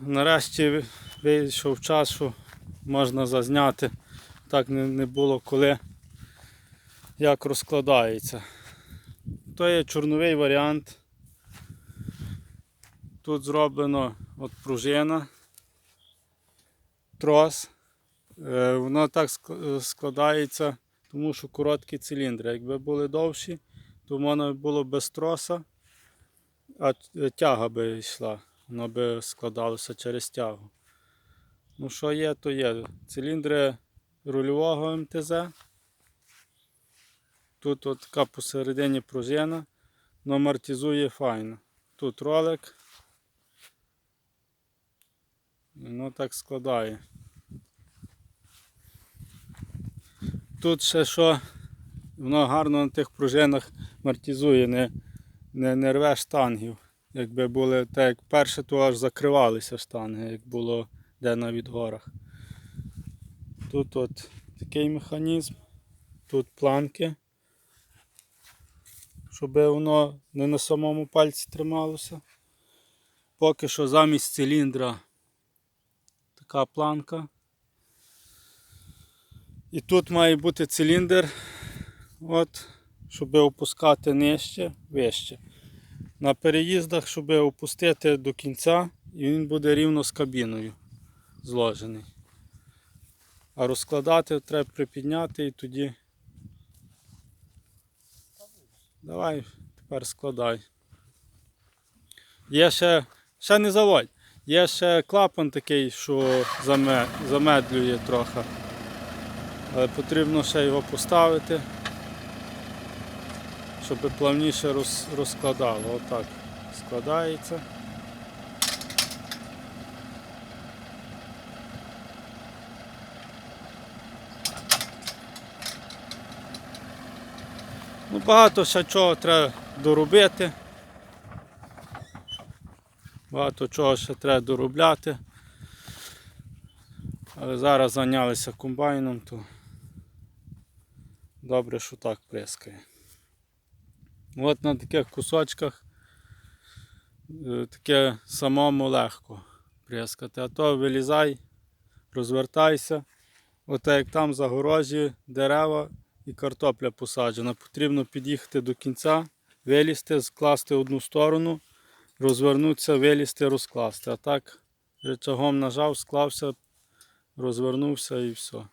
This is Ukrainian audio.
нарешті вийшов час, що можна зазняти. Так не, було коли, як розкладається. То є чорновий варіант. Тут зроблено от пружина, трос. Е, Воно так складається, тому що короткі циліндри. Якби були довші, то воно було без троса, а тяга би йшла. Воно би складалося через тягу. Ну, що є, то є. Циліндри рульового МТЗ. Тут от така посередині пружина, но амортизує файно. Тут ролик. Ну так складає. Тут ще що, воно гарно на тих пружинах амортизує, не, не, не рве штангів. Якби були, так як перше, то аж закривалися штанги, як було де на відгорах. Тут от такий механізм, тут планки, щоб воно не на самому пальці трималося. Поки що замість циліндра така планка. І тут має бути циліндр, от, щоб опускати нижче, вище. На переїздах, щоб опустити до кінця, і він буде рівно з кабіною зложений. А розкладати треба припідняти і тоді. Давай тепер складай. Є ще, ще не заводь. Є ще клапан такий, що замедлює трохи. Але потрібно ще його поставити, щоб плавніше роз, розкладало. Отак складається. Ну, багато ще чого треба доробити. Багато чого ще треба доробляти. Але зараз зайнялися комбайном, то добре, що так прискає. От на таких кусочках е, таке самому легко прискати. А то вилізай, розвертайся. От як там загорожі, дерева і картопля посаджена. Потрібно під'їхати до кінця, вилізти, скласти одну сторону, розвернутися, вилізти, розкласти. А так рычагом нажав, склався, розвернувся і все.